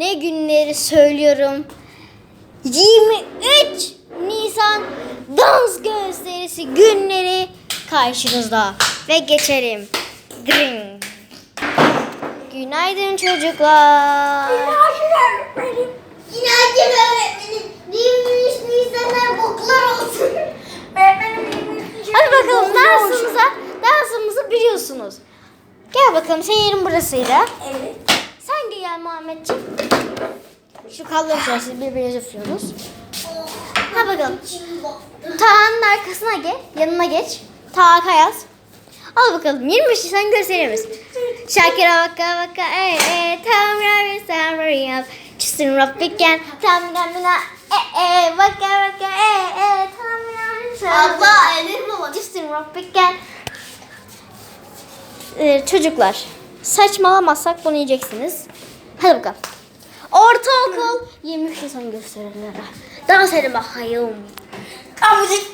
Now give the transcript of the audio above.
ne günleri söylüyorum. 23 Nisan dans gösterisi günleri karşınızda ve geçelim. Dring. Günaydın çocuklar. öğretmenim. Günaydın öğretmenim. 23 Nisan'lar boklar olsun. Öğretmenim 23 Hadi bakalım dansımıza, dansımızı biliyorsunuz. Gel bakalım senin yerin burasıydı. Evet. Sen gel Muhammedciğim. Şu kalları şöyle siz birbirinize üflüyorsunuz. Ha bakalım. Taha'nın arkasına gel, yanına geç. Taha Kayaz. Al bakalım 23 Nisan gösterimiz. Şakira vaka vaka ey ey tam ravi samriyam. Çisin rabbiken tam ramina e e vaka vaka ey ey tam ravi Abla elin mi var? Çisin rabbiken. Ee, çocuklar saçmalamazsak bunu yiyeceksiniz. Hadi bakalım. Ortaokul 23 Nisan gösterileri. Dans edin bakayım. Ettim.